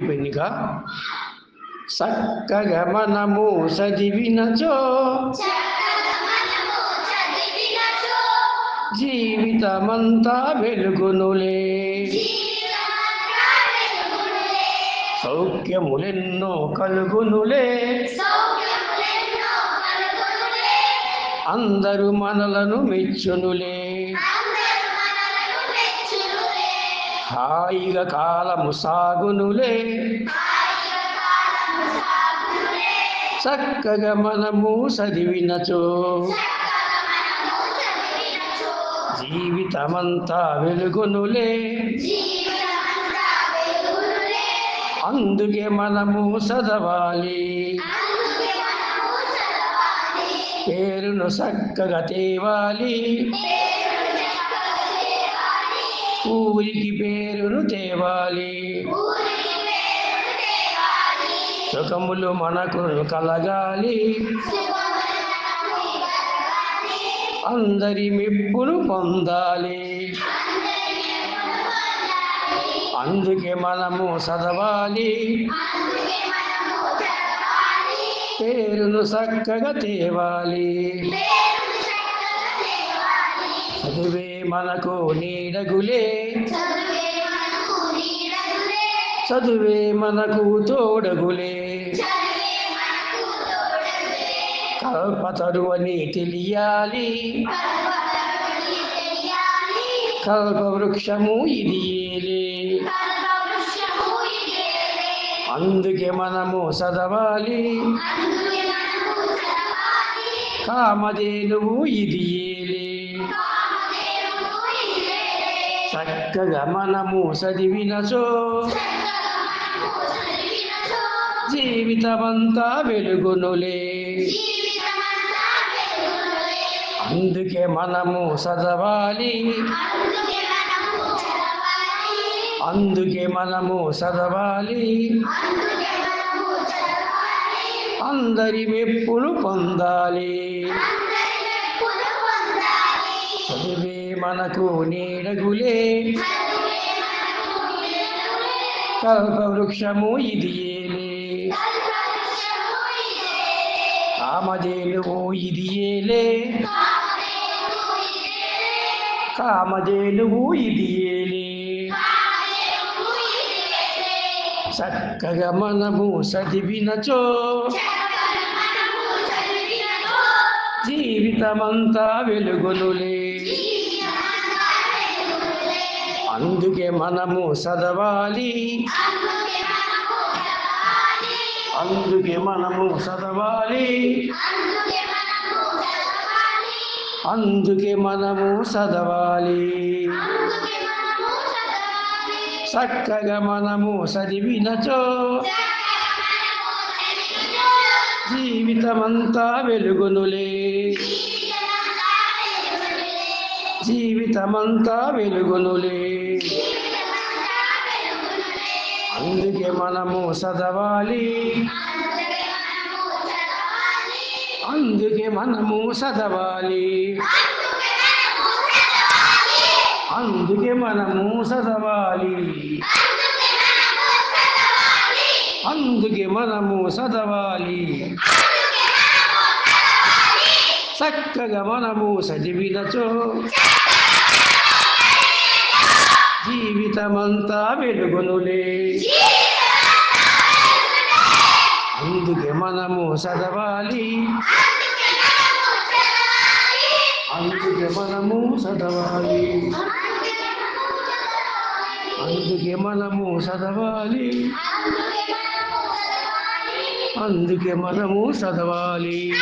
పెన్నిక చక్కగా మనము చదివినచో. జీవితమంతా వెలుగునులే. సౌఖ్యములెన్నో కలుగునులే. అందరూ మనలను మెచ్చునులే. హాయిగా కాలము సాగునులే. చక్కగా మనము చదివినచో. జీవితమంతా వెలుగునులే. అందుకే మనము చదవాలి. పేరును చక్కగా తేవాలి. ఊరికి పేరును తేవాలి సుఖములు మనకు కలగాలి. అందరి మెప్పును పొందాలి. అందుకే మనము చదవాలి. పేరును చక్కగా తేవాలి. చదువే మనకు నీడగులే. చదువే మనకు తోడగులే. కల్పతరు అని తెలియాలి కల్పవృక్షము ఇది ఏలే. అందుకే మనము చదవాలి. కామధేనువు ఇది ఏలే. చక్కగా మనము చదివినచో జీవితమంతా వెలుగునులే. అందుకే మనము చదవాలి. అందుకే మనము చదవాలి. అందరి మెప్పులు పొందాలి. చదివే మనకు నీడగులే. కల్పవృక్షము ఇది ఏలే. కామధేనువు ఇది ఏలే. కామధేనువు ఇది ఏలే. చక్కగా మనము చదివినచో. జీవితమంతా వెలుగునులే. అందుకే మనము చదవాలి. అందుకే మనము చదవాలి. అందుకే మనము చదవాలి. చక్కగా మనము చదివినచో. జీవితమంతా వెలుగునులే. జీవితమంతా వెలుగునులే. అందుకే మనము చదవాలి అందుకే మనము చదవాలి అందుకే మనము చదవాలి అందుకే మనము చదవాలి చక్కగా మనము చదివినచో జీవితమంతా వెలుగునులే. అందుకే మనము చదవాలి. అందుకే మనము చదవాలి. అందుకే మనము చదవాలి. అందుకే మనము చదవాలి.